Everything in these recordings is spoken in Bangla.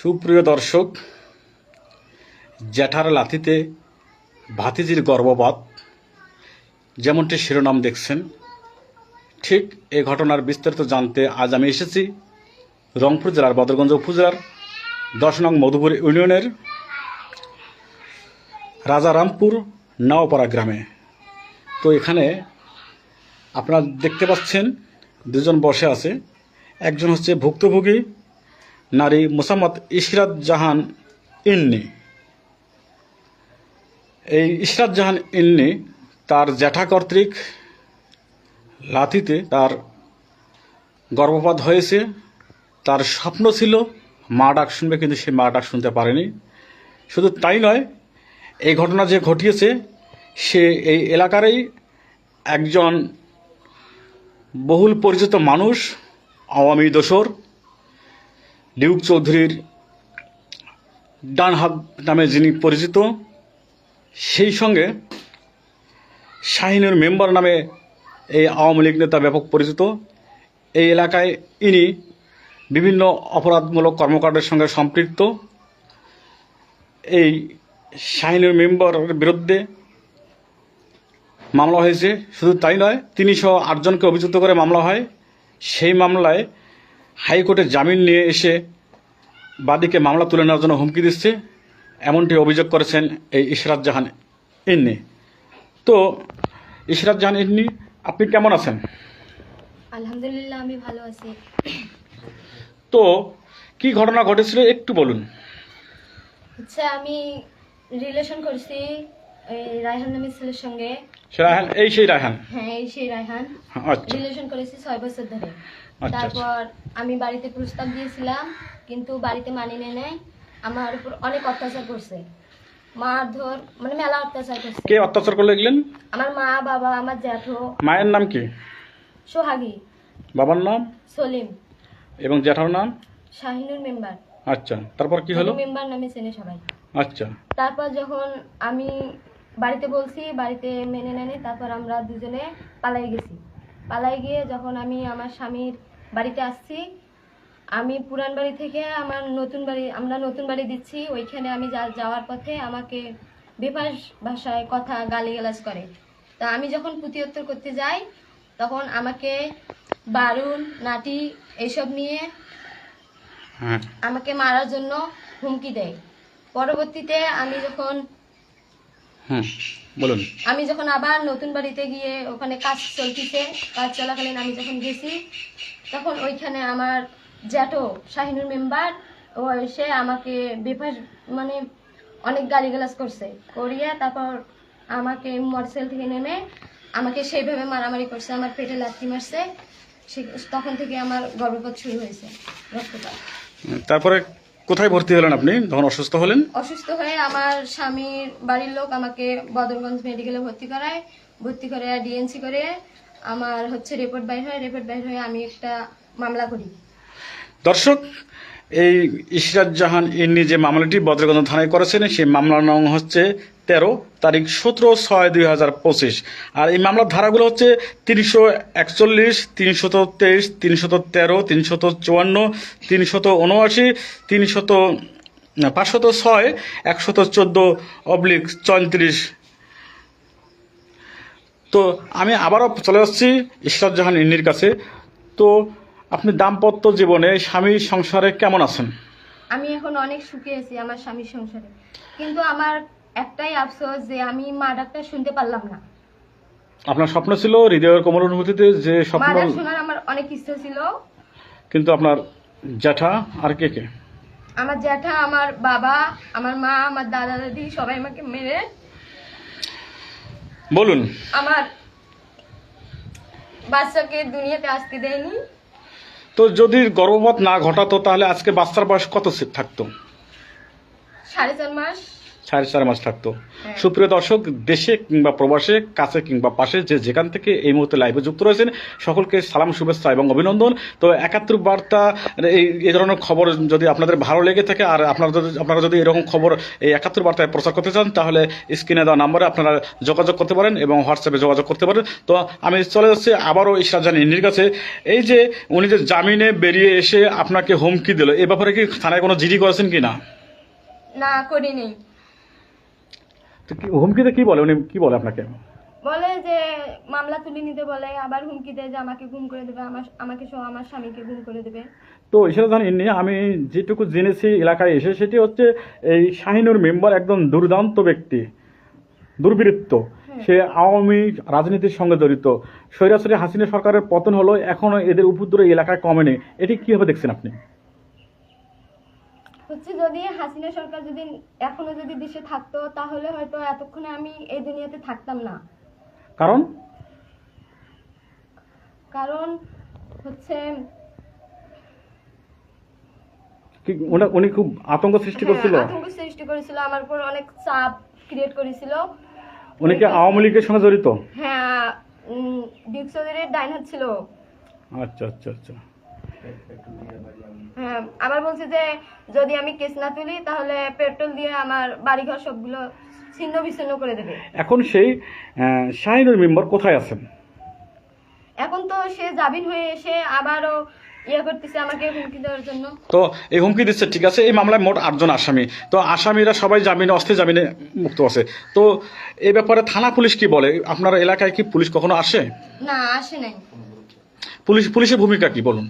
সুপ্রিয় দর্শক, জ্যাঠার লাথিতে ভাতিজির গর্ভপাত, যেমনটি শিরোনাম দেখছেন, ঠিক এই ঘটনার বিস্তারিত জানতে আজ আমি এসেছি রংপুর জেলার বদরগঞ্জ উপজেলার দশ নং মধুপুর ইউনিয়নের রাজারামপুর নাওপাড়া গ্রামে। তো এখানে আপনারা দেখতে পাচ্ছেন, দুজন বসে আছে। একজন হচ্ছে ভুক্তভোগী নারী মোসাম্মদ ইশরাত জাহান ইন্নি। এই ইশরাত জাহান ইন্নি তার জ্যাঠা কর্তৃক লাথিতে তার গর্ভপাত হয়েছে। তার স্বপ্ন ছিল, মা ডাক শুনবে কিন্তু সে মা ডাক শুনতে পারেনি। শুধু তাই নয়, এই ঘটনা যে ঘটিয়েছে, সে এই এলাকারই একজন বহুল পরিচিত মানুষ, আওয়ামী দোসর লিউক চৌধুরীর ডান হাত নামে যিনি পরিচিত, সেই সঙ্গে শাহিনুর মেম্বার নামে এই আওয়ামী লীগ নেতা ব্যাপক পরিচিত। এই এলাকায় ইনি বিভিন্ন অপরাধমূলক কর্মকাণ্ডের সঙ্গে সম্পৃক্ত। এই শাহিনুর মেম্বারের বিরুদ্ধে মামলা হয়েছে। শুধু তাই নয় তিনি সহ আটজনকে অভিযুক্ত করে মামলা হয়। সেই মামলায় হাইকোর্টে জামিন নিয়ে এসে বাদীকে মামলা তুলে নেওয়ার জন্য হুমকি দিচ্ছে এমনটি অভিযোগ করেছেন এই ইশরাত জাহান ইন্নি তো ইশরাত জাহান ইন্নি আপনি কেমন আছেন? আলহামদুলিল্লাহ আমি ভালো আছি। তো কি ঘটনা ঘটেছিল একটু বলুন। হচ্ছে আমি রিলেশন করছি এই রায়হান নামের ছেলের সঙ্গে রায়হান এই সেই রায়হান? হ্যাঁ এই সেই রায়হান। আচ্ছা। রিলেশন করেছি ছয় বছর ধরে। আচ্ছা। তারপর আমি বাড়িতে প্রস্তাব দিয়েছিলাম কিন্তু বাড়িতে নেয় আমার উপর অনেক অত্যাচার করছে। মারধর মানে মেলা অত্যাচার করছে। কে অত্যাচার গেলেন আমার মা বাবা আমার জ্যাঠো। মায়ের নাম কি? সোহাগী। বাবার নাম? সলিম। এবং জ্যাঠার নাম? শাহিনুর মেম্বার। আচ্ছা তারপর কি হলো? মেম্বার নামে চেনে সবাই। আচ্ছা। তারপর যখন আমি বাড়িতে বলছি বাড়িতে মেনে নেয়নি তারপর আমরা দুজনে পালাই গেছি। পালাই গিয়ে যখন আমি আমার স্বামীর বাড়িতে আসছি আমি পুরান বাড়ি থেকে আমার নতুন বাড়ি আমরা নতুন বাড়ি দিচ্ছি ওইখানে আমি যা- যাওয়ার পথে আমাকে বেফাস ভাষায় কথা গালিগালাজ করে। তা আমি যখন প্রতিউত্তর করতে যাই তখন আমাকে বারুন নাটি এইসব নিয়ে আমাকে মারার জন্য হুমকি দেয়। পরবর্তীতে আমি যখন হুম বলুন। আমি যখন আবার নতুন বাড়িতে গিয়ে ওখানে কাজ চলতিছে কাজ চলাকালীন আমি যখন গেছি তখন ওইখানে আমার জ্যাঠো শাহিনুর মেম্বার ও এসে আমাকে বেফাস মানে অনেক গালিগালাজ করছে। করিয়ে তারপর আমাকে মোটরসাইকেল থেকে নেমে আমাকে সেইভাবে মারামারি করছে আমার পেটে লাথি মারছে। সে তখন থেকে আমার গর্ভপাত শুরু হয়েছে রক্তপাত। তারপরে কোথায় ভর্তি হলেন আপনি? যখন অসুস্থ হলেন? অসুস্থ হয়ে আমার স্বামীর বাড়ির লোক আমাকে বদরগঞ্জ মেডিকেলে ভর্তি করায় ভর্তি করে ডিএনসি করে আমার হচ্ছে রিপোর্ট বাইর হয় রিপোর্ট বাইর হয়ে আমি একটা মামলা করি। দর্শক এই ইশরাত জাহান ইন্নি যে মামলাটি বদরগঞ্জ থানায় করেছেন সেই মামলার নাম হচ্ছে তেরো, তারিখ সতেরো ছয় দুই হাজার পঁচিশ। আর এই মামলার ধারাগুলো হচ্ছে তিনশো একচল্লিশ, তিনশত তেইশ, তিনশত তেরো, তিনশত চুয়ান্ন, তিনশত উনআশি, তিনশত পাঁচশত ছয়, একশত চোদ্দ অবলিক চৌত্রিশ। তো আমি আবারও চলে যাচ্ছি ইশরাত জাহান ইন্নির কাছে। তো আপনি দাম্পত্য জীবনে স্বামী সংসারে কেমন আছেন? আমি এখন অনেক সুখে আছি আমার স্বামীর সংসারে। কিন্তু আমার একটাই আফসোস যে আমি মা ডাক্তার শুনতে পারলাম না। আপনার স্বপ্ন ছিল হৃদয়ের কোমল অনুভূতিতে যে স্বপ্ন শোনার আমার অনেক ইচ্ছা ছিল। কিন্তু আপনার জ্যাঠা আর কে কে? আমার জ্যাঠা আমার বাবা আমার মা আমার দাদা দাদি সবাই আমাকে মেরে বলুন। আমার বাচ্চাকে দুনিয়াতে আসতে দেয়নি। তো যদি গর্ভপাত না ঘটাতো তাহলে আজকে বাচ্চার বয়স কত থাকতো? সাড়ে চার মাস। সাড়ে চার মাস থাকতো। সুপ্রিয় দর্শক দেশে কিংবা প্রবাসে কাছে কিংবা পাশে যে যেখান থেকে এই মুহূর্তে লাইভে যুক্ত রয়েছেন সকলকে সালাম শুভেচ্ছা এবং অভিনন্দন। তো একাত্তর বার্তা এই এই ধরনের খবর যদি আপনাদের ভালো লেগে থাকে আর আপনারা যদি আপনারা যদি এরকম খবর এই একাত্তর বার্তায় প্রচার করতে চান তাহলে স্ক্রিনে দেওয়া নাম্বারে আপনারা যোগাযোগ করতে পারেন এবং হোয়াটসঅ্যাপে যোগাযোগ করতে পারেন। তো আমি চলে যাচ্ছি আবারও ইশরাত জাহান ইন্নির কাছে। এই যে উনি যে জামিনে বেরিয়ে এসে আপনাকে হুমকি দিল এ ব্যাপারে কি থানায় কোনো জিডি করেছেন কি না না করিনি। তো কি- হুমকিতে কি বলে? উনি কি বলে আপনাকে? বলে যে মামলা তুলে নিতে বলে আবার হুমকি দেয় যে আমাকে গুম করে দেবে আমার আমাকে সহ আমার স্বামীকে গুম করে দেবে। তো জাহান ইন্নি আমি যেটুকু জেনেছি এলাকায় এসে সেটি হচ্ছে এই শাহিনুর মেম্বার একদম দুর্দান্ত ব্যক্তি দুর্বৃত্ত। সে আওয়ামী রাজনীতির সঙ্গে জড়িত। স্বৈরাচারী হাসিনা সরকারের পতন হলো এখনও এদের উপদ্রব এলাকায় কমেনি। এটি কীভাবে দেখছেন আপনি? হচ্ছে যদি হাসিনা সরকার যদি এখনও যদি দেশে থাকতো তাহলে হয়তো এতক্ষণে আমি এই দুনিয়াতে থাকতাম না। কারণ? কারণ হচ্ছে কি উনি- উনি খুব আতঙ্ক সৃষ্টি করছিল? হ্যাঁ, আতঙ্ক সৃষ্টি করেছিল আমার উপর অনেক চাপ ক্রিয়েট করেছিল। উনি কি আওয়ামী লীগের সঙ্গে জড়িত? হ্যাঁ ডিউক চৌধুরীর ডাইন হাত ছিল আচ্ছা আচ্ছা আচ্ছা। হ্যাঁ আবার বলছি যে যদি আমি কেস না তুলি তাহলে পেট্রোল দিয়ে আমার বাড়িঘর সবগুলো ছিন্ন বিচ্ছিন্ন করে দেবে। এখন সেই শাহিনুর মেম্বার কোথায় আছেন? এখন তো সে জামিন হয়ে এসে আবারও ইয়ে করতেছে আমাকে হুমকি দেওয়ার জন্য। তো এই হুমকি দিচ্ছে ঠিক আছে? এই মামলায় মোট আটজন আসামি। তো আসামিরা সবাই জামিনে অস্থির জামিনে মুক্ত আছে। তো এই ব্যাপারে থানা পুলিশ কি বলে? আপনার এলাকায় কি পুলিশ কখনো আসে? না আসে নাই। পুলিশ পুলিশের ভূমিকা কি বলুন?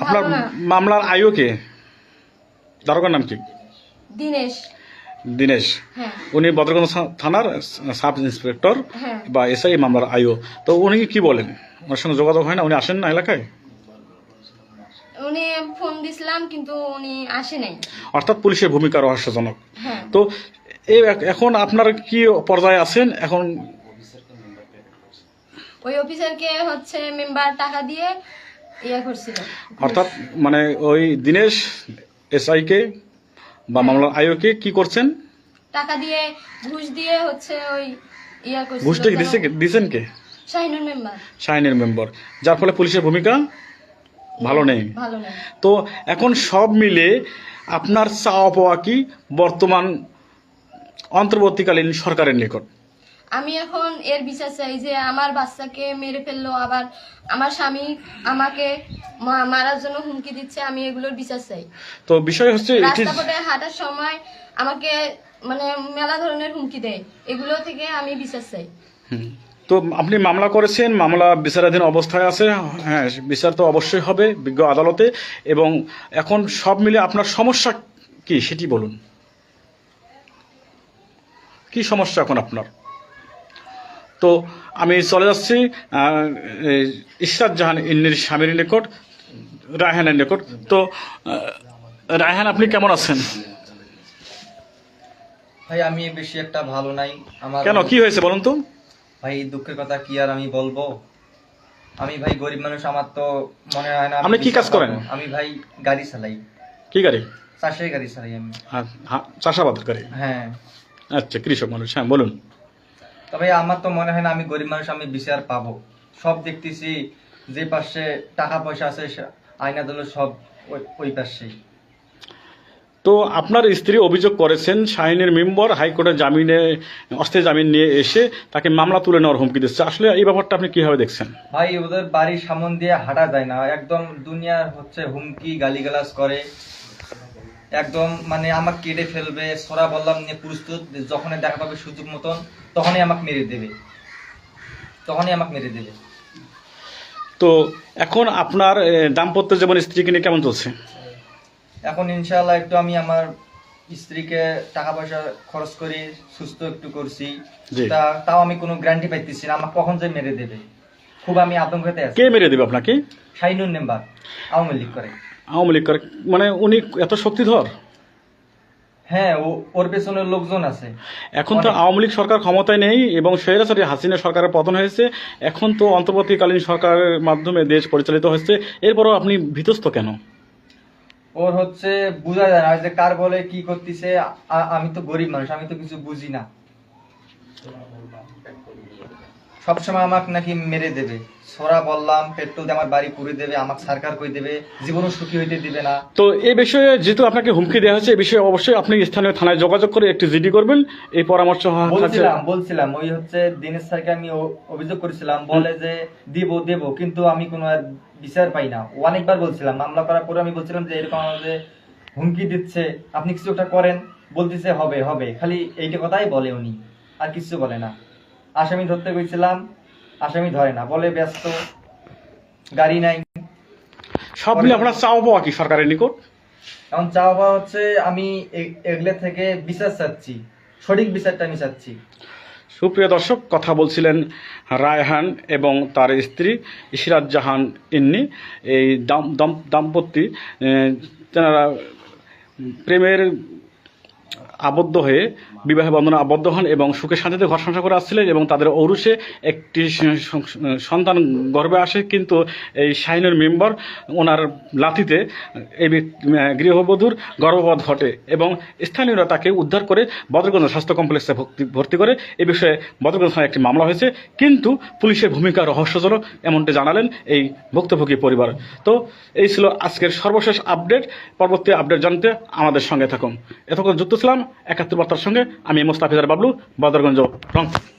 আপনার। মামলার আয়ু কে? দারোগার নাম কি? দিনেশ। দিনেশ। হ্যাঁ। উনি বদরগঞ্জ থানার সাব ইন্সপেক্টর হ্যাঁ। বা এসআই মামলার আয়ু। তো উনি কি বলেন? ওনার সঙ্গে যোগাযোগ হয় না? উনি আসেন না এলাকায়? উনি ফোন দিছিলাম কিন্তু উনি আসে নাই। অর্থাৎ পুলিশের ভূমিকা রহস্যজনক। হ্যাঁ। তো এই এখন আপনার কি পর্যায়ে আছেন? এখন ওই অফিসারকে হচ্ছে মেম্বার টাকা দিয়ে অর্থাৎ মানে ওই দিনেশ এসআইকে বা মামলার আয়োকে কি করছেন? টাকা দিয়ে ঘুষ দিয়ে হচ্ছে ওই ইয়া ঘুষটা কি দিছে দিছেন কে? শাহিনুর মেম্বার। শাহিনের মেম্বার। যার ফলে পুলিশের ভূমিকা ভালো নেই। তো এখন সব মিলে আপনার চাওয়া পাওয়া কি বর্তমান অন্তর্বর্তীকালীন সরকারের নিকট? আমি এখন এর বিচার চাই যে আমার বাচ্চাকে মেরে ফেলল আবার আমার স্বামী আমাকে মারার জন্য হুমকি দিচ্ছে আমি এগুলোর বিচার চাই। তো বিষয় হচ্ছে রাস্তাপথে হাঁটার সময় আমাকে মানে মেলা ধরনের হুমকি দেয় এগুলো থেকে আমি বিচার চাই। তো আপনি মামলা করেছেন মামলা বিচারাধীন অবস্থায় আছে হ্যাঁ বিচার তো অবশ্যই হবে বিজ্ঞ আদালতে এবং এখন সব মিলে আপনার সমস্যা কি সেটি বলুন। কি সমস্যা এখন আপনার? তো আমি চলে যাচ্ছি ইশরাত জাহান ইন্নির স্বামীর নিকট রায়হানের নিকট। তো রায়হান আপনি কেমন আছেন? ভাই আমি বেশি একটা ভালো নাই। আমার কেন কি হয়েছে বলুন তো? ভাই দুঃখের কথা কি আর আমি বলব? আমি ভাই গরিব মানুষ আমার তো মনে হয় না আপনি কি কাজ করেন? আমি ভাই গাড়ি চালাই। কি গাড়ি? চাষের গাড়ি চালাই আমি। হ্যাঁ, হ্যাঁ, চাষাবাদের গাড়ি? হ্যাঁ। আচ্ছা কৃষক মানুষ হ্যাঁ বলুন। তবে আমার তো মনে হয় না আমি গরিব মানুষ আমি বিচার পাবো। সব দেখতেছি যে পাশে টাকা পয়সা আছে আয়না দল সব ওই- পাশেই। তো আপনার স্ত্রী অভিযোগ করেছেন শাহিনের মেম্বার হাইকোর্টের জামিনে অস্থায়ী জামিন নিয়ে এসে তাকে মামলা তুলে নেওয়ার হুমকি দিচ্ছে। আসলে এই ব্যাপারটা আপনি কীভাবে দেখছেন? ভাই ওদের বাড়ির সামন দিয়ে হাঁটা যায় না। একদম দুনিয়ার হচ্ছে হুমকি গালিগালাজ করে। একদম মানে আমাকে কেটে ফেলবে সরা বললাম নিয়ে প্রস্তুত যখন দেখা পাবে সুযোগ মতন তখনই আমাকে মেরে দেবে। তখনই আমাকে মেরে দেবে। তো এখন আপনার দাম্পত্য জীবন স্ত্রীকে নিয়ে কেমন চলছে? এখন ইনশাআল্লাহ একটু আমি আমার স্ত্রীকে টাকা পয়সা খরচ করে সুস্থ একটু করছি। তা তাও আমি কোনো গ্যারান্টি পাইতেছি না আমাকে কখন যে মেরে দেবে। খুব আমি আতঙ্কতে আছি। কে মেরে দেবে আপনাকে? শাহিনুর নেম্বার আওয়ামী লীগ করে। আওয়ামী লীগ করে। মানে উনি এত শক্তিধর? হ্যাঁ ওর পেছনে লোকজন আছে। এখন তো আওয়ামী লীগ সরকার ক্ষমতায় নেই এবং স্বৈরাচারী হাসিনা সরকারের পতন হয়েছে। এখন তো অন্তর্বর্তীকালীন সরকারের মাধ্যমে দেশ পরিচালিত হচ্ছে এরপরও আপনি ভীতস্ত কেন? ওর হচ্ছে বোঝা যায় না যে কার বলে কি করতেছে। আমি তো গরিব মানুষ আমি তো কিছু বুঝি না। সবসময় আমাকে নাকি মেরে দেবে। সোরা বললাম পেট্রোল দিয়ে আমার বাড়ি পুড়ে দেবে আমাকে সরকার করে দেবে? জীবনও সুখী হইতে দিবে না। তো এই বিষয়ে যেহেতু আপনাকে হুমকি দেওয়া হয়েছে এই বিষয়ে অবশ্যই আপনি স্থানীয় থানায় যোগাযোগ করে একটি জিডি করবেন। এই পরামর্শ বলছিলাম বলছিলাম ওই হচ্ছে দিনের স্যারকে আমি অভিযোগ করেছিলাম বলে যে দিব দেব কিন্তু আমি কোনো আর বিচার পাই না। অনেকবার বলছিলাম মামলা করার পরে আমি বলছিলাম যে এরকম আমাদের হুমকি দিচ্ছে আপনি কিছু একটা করেন বলতেছে হবে হবে। খালি এইটা কথাই বলে উনি আর কিছু বলে না। আসামি ধরতে গেছিলাম আসামি ধরে না বলে ব্যস্ত গাড়ি নাই। সব মিলে আপনার চাও পাওয়া কি সরকারের নিকট? এখন চাওয়া পাওয়া হচ্ছে আমি এগুলো থেকে বিচার চাচ্ছি সঠিক বিচারটা আমি চাচ্ছি। সুপ্রিয় দর্শক কথা বলছিলেন রায়হান এবং তার স্ত্রী ইশরাত জাহান ইন্নি। এই দাম- দাম- দাম্পত্য তেনারা প্রেমের আবদ্ধ হয়ে বিবাহ বন্ধনে আবদ্ধ হন এবং সুখে শান্তিতে ঘর সংসার করে আসছিলেন এবং তাদের ঔরুষে একটি সন্তান গর্বে আসে, কিন্তু এই শাহিনের মেম্বার ওনার লাথিতে এই গৃহবধূর গর্ভপাত ঘটে এবং স্থানীয়রা তাকে উদ্ধার করে বদরগঞ্জ স্বাস্থ্য কমপ্লেক্সে ভর্তি ভর্তি করে। এ বিষয়ে বদরগঞ্জ থানায় একটি মামলা হয়েছে, কিন্তু পুলিশের ভূমিকা রহস্যজনক এমনটি জানালেন এই ভুক্তভোগী পরিবার। তো এই ছিল আজকের সর্বশেষ আপডেট। পরবর্তী আপডেট জানতে আমাদের সঙ্গে থাকুন। এতক্ষণ যুক্ত ছিলাম একাত্তর বার্তার সঙ্গে আমি মোস্তাফিজার বাবলু বদরগঞ্জ রংপুর